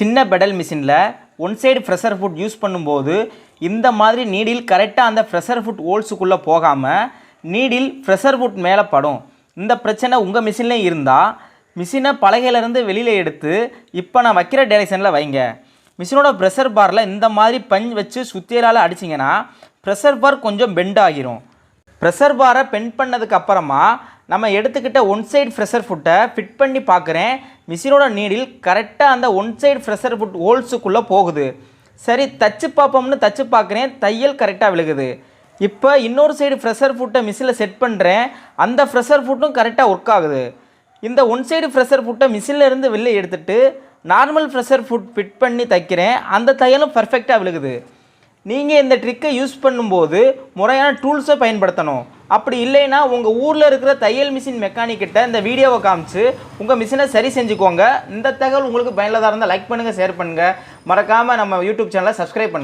சின்ன பெடல் மிஷினில் one side presser foot use பண்ணும்போது இந்த மாதிரி நீடில் கரெக்டாக அந்த ஃப்ரெஷர் ஃபுட் ஹோல்ஸுக்குள்ளே போகாமல் நீடில் ஃப்ரெஷர் ஃபுட் மேலே படும். இந்த பிரச்சனை உங்கள் மிஷின்லேயும் இருந்தால் மிஷினை பலகையிலேருந்து வெளியில் எடுத்து இப்போ நான் வைக்கிற டைரக்ஷனில் வைங்க. மிஷினோட ப்ரெஷர் பாரில் இந்த மாதிரி பஞ்ச் வச்சு சுத்தியலால் அடிச்சிங்கன்னா ப்ரெஷர் பார் கொஞ்சம் பெண்ட் ஆகிரும். ப்ரெஷர் பாரை பெண்ட் பண்ணதுக்கு அப்புறமா நம்ம எடுத்துக்கிட்ட ஒன் சைடு ஃப்ரெஷர் ஃபுட்டை ஃபிட் பண்ணி பார்க்குறேன். மிஷினோட நீடில் கரெக்டாக அந்த ஒன் சைடு ஃப்ரெஷர் ஃபுட் ஹோல்ஸுக்குள்ளே போகுது. சரி தச்சு பார்ப்போம்னு தச்சு பார்க்குறேன். தையல் கரெக்டாக விழுகுது. இப்போ இன்னொரு சைடு ஃப்ரெஷர் ஃபுட்டை மிஷினில் செட் பண்ணுறேன் அந்த ஃப்ரெஷர் ஃபுட்டும் கரெக்டாக ஒர்க் ஆகுது. இந்த ஒன் சைடு ஃப்ரெஷர் ஃபுட்டை மிஷினில் இருந்து வெளில எடுத்துகிட்டு நார்மல் ஃப்ரெஷர் ஃபுட் ஃபிட் பண்ணி தைக்கிறேன். அந்த தையலும் பர்ஃபெக்டாக விழுகுது. நீங்கள் இந்த ட்ரிக்கை யூஸ் பண்ணும்போது முறையான டூல்ஸை பயன்படுத்தணும். அப்படி இல்லைன்னா உங்கள் ஊரில் இருக்கிற தையல் மிஷின் மெக்கானிக்கிட்ட இந்த வீடியோவை காமிச்சு உங்கள் மிஷினை சரி செஞ்சுக்கோங்க. இந்த தகவல் உங்களுக்கு பயனுள்ளதாக இருந்தால் லைக் பண்ணுங்கள் ஷேர் பண்ணுங்கள் மறக்காமல் நம்ம யூடியூப் சேனலை சப்ஸ்கிரைப் பண்ணுங்கள்